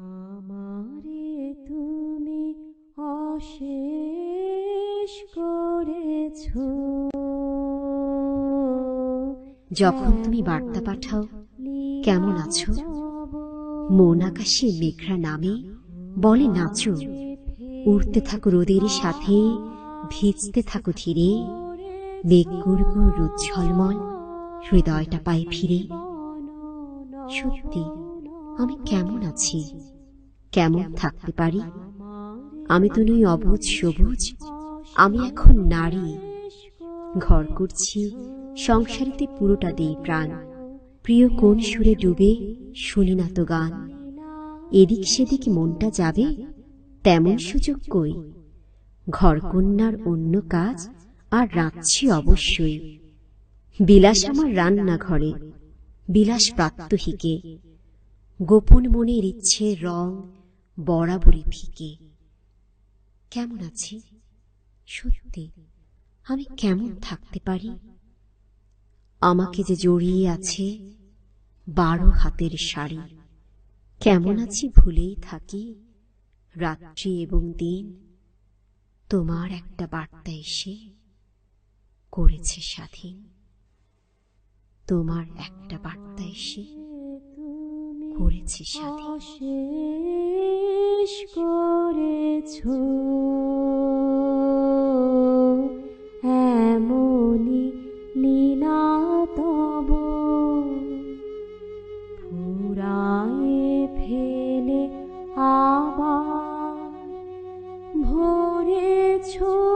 আমারে তুমি অশেষ করেছ। যখন তুমি বার্তা পাঠাও, কেমন আছো? মন আকাশে মেঘরা নামে, বলে, নাচো। উড়তে থাকো রোদের সাথে, ভিজতে থাকো ধীরে। মেঘ গুড় রোদ ঝলমল, হৃদয়টা পাই ফিরে। সত্যি আমি কেমন আছি? কেমন থাকতে পারি? আমি তো নই অবুজ সবুজ। আমি এখন নারী। ঘর করছি, সংসারিতে পুরোটা দেই প্রাণ। প্রিয় কোন সুরে ডুবে, শুনি না তো গান। এদিক সেদিক মনটা যাবে, তেমন সুযোগ কই? ঘরকন্যার অন্য কাজ আর রাঁধছি অবশ্যই। বিলাস আমার রান্না ঘরে বিলাস প্রাত্যহিকে। গোপন মনের ইচ্ছে রং বরাবরই ফিকে। কেমন আছি? সত্যি, আমি কেমন থাকতে পারি? আমাকে যে জড়িয়ে আছে বারো হাতের শাড়ি, কেমন আছি ভুলেই থাকি রাত্রি এবং দিন। তোমার একটা বার্তা এসে করেছে স্বাধীন। তোমার একটা বার্তা এসে করেছি সাথে। করেছ। এমনি লীলা তব। ফুরায় ফেলে আবার ভরেছো।